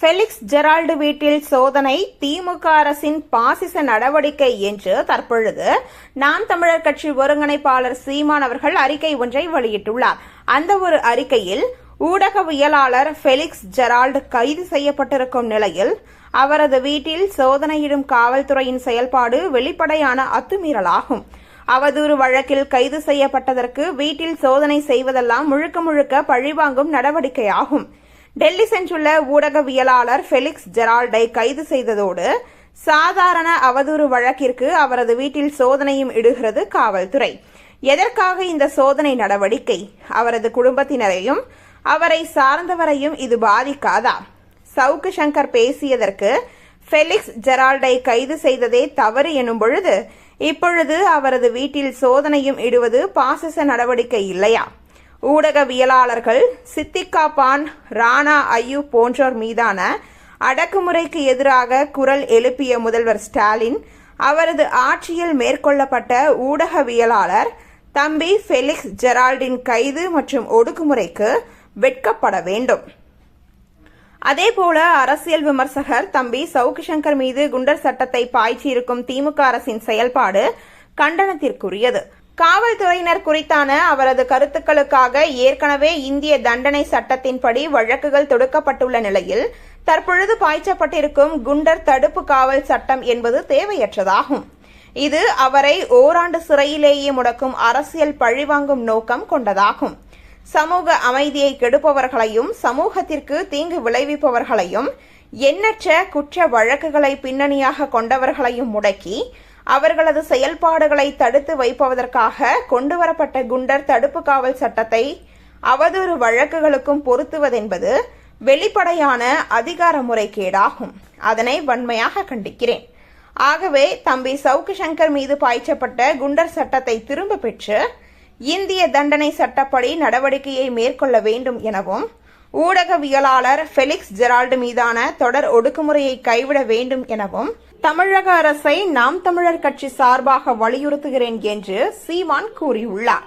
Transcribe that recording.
Felix Gerald வீட்டில் சோதனை திமுக அரசின் பாசிச நடவடிக்கை என்று தற்பொழுது நாம் தமிழர் கட்சி ஒருங்கிணைப்பாளர் சீமான் அவர்கள் அறிக்கை ஒன்றை வெளியிட்டுள்ளார். அந்த ஒரு அறிக்கையில் ஊடகவியலாளர் ஃபெலிக்ஸ் ஜெரால்டு கைது செய்யப்பட்டிருக்கும் நிலையில் அவரது வீட்டில் சோதனையிடும் காவல்துறையின் செயல்பாடு வெளிப்படையான அத்துமீறலாகும். அவதூறு வழக்கில் கைது செய்யப்பட்டதற்கு வீட்டில் சோதனை செய்வதெல்லாம் முழுக்க முழுக்க பழிவாங்கும் நடவடிக்கையாகும். டெல்லி சென்றுள்ள ஊடகவியலாளர் ஃபெலிக்ஸ் ஜெரால்டை கைது செய்ததோடு சாதாரண அவதூறு வழக்கிற்கு அவரது வீட்டில் சோதனையும் இடுகிறது காவல்துறை. எதற்காக இந்த சோதனை நடவடிக்கை? அவரது குடும்பத்தினரையும் அவரை சார்ந்தவரையும் இது பாதிக்காதா? சவுக்கு சங்கர் பேசியதற்கு ஃபெலிக்ஸ் ஜெரால்டை கைது செய்ததே தவறு எனும் பொழுது இப்பொழுது அவரது வீட்டில் சோதனையும் இடுவது பாசிச நடவடிக்கை இல்லையா? ஊடகவியலாளர்கள் சித்திகா பான் ராணா ஐயூப் போன்றோர் மீதான அடக்குமுறைக்கு எதிராக குரல் எழுப்பிய முதல்வர் ஸ்டாலின் அவரது ஆட்சியில் மேற்கொள்ளப்பட்ட ஊடகவியலாளர் தம்பி ஃபெலிக்ஸ் ஜெரால்டின் கைது மற்றும் ஒடுக்குமுறைக்கு வெட்கப்பட வேண்டும். அதேபோல அரசியல் விமர்சகர் தம்பி சவுக்கு சங்கர் மீது குண்டர் சட்டத்தை பாய்ச்சியிருக்கும் திமுக அரசின் செயல்பாடு கண்டனத்திற்குரியது. காவல்துறையினர் குறித்தான அவரது கருத்துக்களுக்காக ஏற்கனவே இந்திய தண்டனை சட்டத்தின்படி வழக்குகள் தொடுக்கப்பட்டுள்ள நிலையில் தற்பொழுது பாய்ச்சப்பட்டிருக்கும் குண்டர் தடுப்பு காவல் சட்டம் என்பது தேவையற்றதாகும். இது அவரை ஓராண்டு சிறையிலேயே முடக்கும் அரசியல் பழிவாங்கும் நோக்கம் கொண்டதாகும். சமூக அமைதியை கெடுப்பவர்களையும் சமூகத்திற்கு தீங்கு விளைவிப்பவர்களையும் எண்ணற்ற குற்ற வழக்குகளை பின்னணியாக கொண்டவர்களையும் முடக்கி அவர்களது செயல்பாடுகளை தடுத்து வைப்பதற்காக கொண்டுவரப்பட்ட குண்டர் தடுப்பு காவல் சட்டத்தை அவதூறு வழக்குகளுக்கும் பொருத்துவதென்பது வெளிப்படையான அதிகார முறைகேடாகும். அதனை வன்மையாக கண்டிக்கிறேன். ஆகவே தம்பி சவுக்கு சங்கர் மீது பாய்ச்சப்பட்ட குண்டர் சட்டத்தை திரும்ப பெற்று இந்திய தண்டனை சட்டப்படி நடவடிக்கையை மேற்கொள்ள வேண்டும் எனவும் ஊடகவியலாளர் ஃபெலிக்ஸ் ஜெரால்டு மீதான தொடர் ஒடுக்குமுறையை கைவிட வேண்டும் எனவும் தமிழக அரசை நாம் தமிழர் கட்சி சார்பாக வலியுறுத்துகிறேன் என்று சீமான் கூறியுள்ளார்.